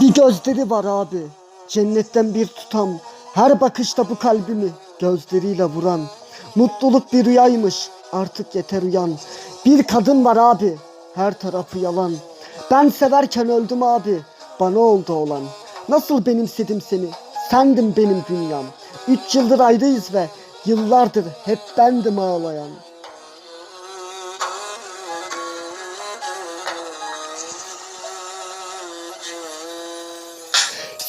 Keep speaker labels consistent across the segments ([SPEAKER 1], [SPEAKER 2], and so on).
[SPEAKER 1] Bir gözleri var abi. Cennetten bir tutam. Her bakışta bu kalbimi gözleriyle vuran. Mutluluk bir rüyaymış. Artık yeter uyan. Bir kadın var abi. Her tarafı yalan. Ben severken öldüm abi. Bana oldu olan. Nasıl benimsedim seni? Sendin benim dünyam. Üç yıldır ayrıyız ve yıllardır hep bendim ağlayan.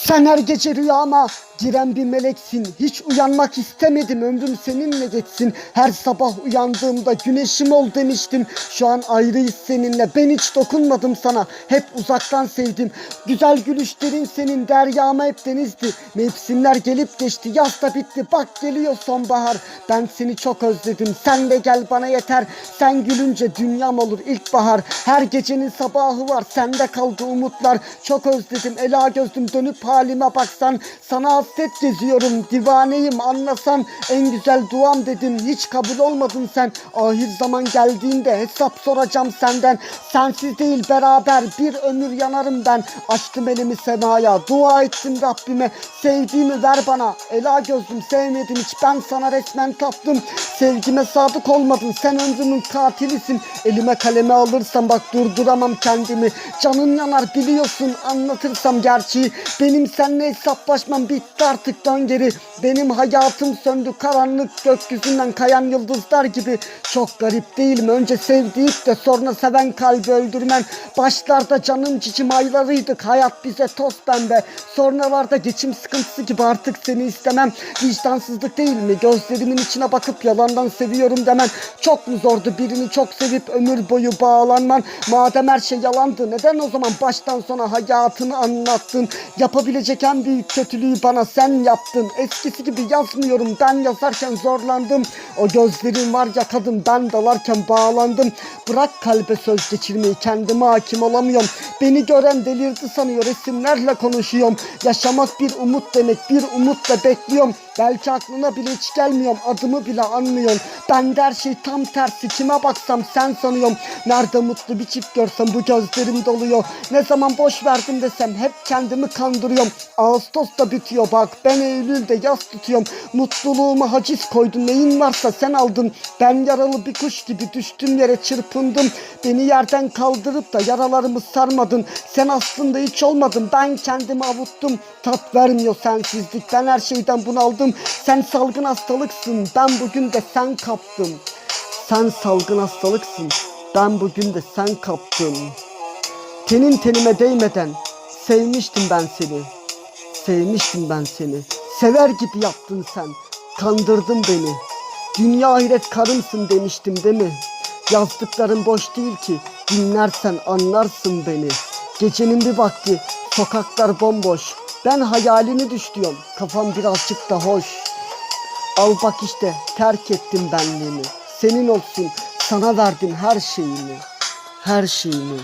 [SPEAKER 1] Sen her gece rüyama giren bir meleksin. Hiç uyanmak istemedim ömrüm seninle geçsin. Her sabah uyandığımda güneşim ol demiştim. Şu an ayrıyız seninle ben hiç dokunmadım sana. Hep uzaktan sevdim. Güzel gülüşlerin senin deryama hep denizdi. Mevsimler gelip geçti yaz da bitti. Bak geliyor sonbahar. Ben seni çok özledim. Sen de gel bana yeter. Sen gülünce dünyam olur ilkbahar. Her gecenin sabahı var. Sende kaldı umutlar. Çok özledim. Ela gözlüm dönüp halime baksan. Sana hasret geziyorum. Divaneyim anlasan. En güzel duam dedim. Hiç kabul olmadın sen. Ahir zaman geldiğinde hesap soracağım senden. Sensiz değil beraber bir ömür yanarım ben. Açtım elimi semaya. Dua ettim Rabbime. Sevdiğimi ver bana. Ela gözlüm sevmedim hiç. Ben sana resmen taptım. Sevgime sadık olmadın. Sen ömrümün katilisin. Elime kaleme alırsam bak durduramam kendimi. Canın yanar biliyorsun anlatırsam gerçeği. Benim seninle hesaplaşmam bitti artık dön geri. Benim hayatım söndü karanlık gökyüzünden kayan yıldızlar gibi. Çok garip değil mi? Önce sevdiyip de sonra seven kalbi öldürmen. Başlarda canım cicim aylarıydık. Hayat bize toz pembe. Sonralarda geçim sıkıntısı gibi artık seni istemem. Vicdansızlık değil mi? Gözlerimin içine bakıp yalandan seviyorum demen. Çok mu zordu birini çok sevip ömür boyu bağlanman? Madem her şey yalandı neden o zaman baştan sona hayatını anlattın? Yapabilecek en büyük kötülüğü bana sen yaptın. Eskisi gibi yazmıyorum ben yazarken zorlandım. O gözlerin var ya kadın ben dalarken bağlandım. Bırak kalbe söz geçirmeyi kendime hakim olamıyorum. Beni gören delirdi sanıyor resimlerle konuşuyorum. Yaşamak bir umut demek bir umutla bekliyorum. Belki aklına bile hiç gelmiyorum adımı bile anmıyorsun. Ben de her şey tam tersi kime baksam sen sanıyorum. Nerede mutlu bir çift görsem bu gözlerim doluyor. Ne zaman boş verdim desem hep kendimi kandırıyorum. Ağustos da bitiyor bak ben Eylül'de yaz tutuyorum. Mutluluğuma haciz koydun neyin varsa sen aldın. Ben yaralı bir kuş gibi düştüm yere çırpındım. Beni yerden kaldırıp da yaralarımı sarmadın. Sen aslında hiç olmadın ben kendimi avuttum. Tat vermiyor sensizlik ben her şeyden bunaldım. Sen salgın hastalıksın ben bugün de sen kaptım. Sen salgın hastalıksın ben bugün de sen kaptım. Tenin tenime değmeden sevmiştim ben seni. Sevmiştim ben seni. Sever gibi yaptın sen. Kandırdın beni. Dünya ahiret karımsın demiştim değil mi? Yazdıkların boş değil ki. Dinlersen anlarsın beni. Gecenin bir vakti sokaklar bomboş. Ben hayalini düşlüyorum. Kafam birazcık da hoş. Al bak işte terk ettim benliğimi. Senin olsun sana verdim her şeyimi. Her şeyimi.